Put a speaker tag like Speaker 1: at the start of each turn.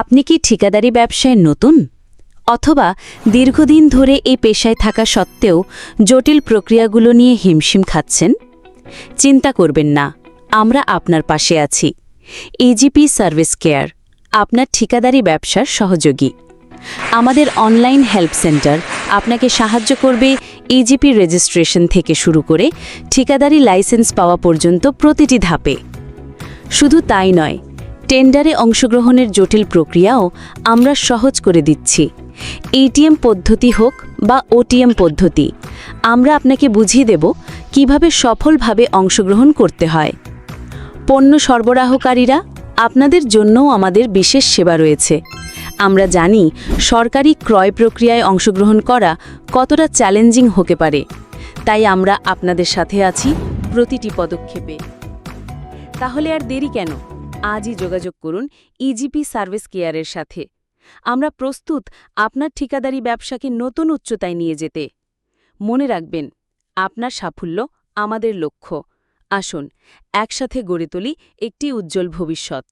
Speaker 1: আপনি কি ঠিকাদারি ব্যবসায় নতুন? অথবা দীর্ঘদিন ধরে এই পেশায় থাকা সত্ত্বেও জটিল প্রক্রিয়াগুলো নিয়ে হিমশিম খাচ্ছেন? চিন্তা করবেন না, আমরা আপনার পাশে আছি। এজিপি সার্ভিস কেয়ার, আপনার ঠিকাদারি ব্যবসার সহযোগী। আমাদের অনলাইন হেল্প সেন্টার আপনাকে সাহায্য করবে ইজিপি রেজিস্ট্রেশন থেকে শুরু করে ঠিকাদারি লাইসেন্স পাওয়া পর্যন্ত প্রতিটি ধাপে। শুধু তাই নয় টেন্ডারে অংশগ্রহণের জটিল প্রক্রিয়াও আমরা সহজ করে দিচ্ছি। এটিএম পদ্ধতি হোক বা ওটিএম পদ্ধতি, আমরা আপনাকে বুঝিয়ে দেব কীভাবে সফলভাবে অংশগ্রহণ করতে হয়। পণ্য সরবরাহকারীরা আপনাদের জন্যও আমাদের বিশেষ সেবা রয়েছে। আমরা জানি সরকারি ক্রয় প্রক্রিয়ায় অংশগ্রহণ করা কতটা চ্যালেঞ্জিং হতে পারে, তাই আমরা আপনাদের সাথে আছি প্রতিটি পদক্ষেপে। তাহলে আর দেরি কেন? আজই যোগাযোগ করুন ইজিপি সার্ভিস কেয়ারের সাথে। আমরা প্রস্তুত আপনার ঠিকাদারি ব্যবসাকে নতুন উচ্চতায় নিয়ে যেতে। মনে রাখবেন, আপনার সাফল্য আমাদের লক্ষ্য। আসুন, একসাথে গড়ে তুলি একটি উজ্জ্বল ভবিষ্যৎ।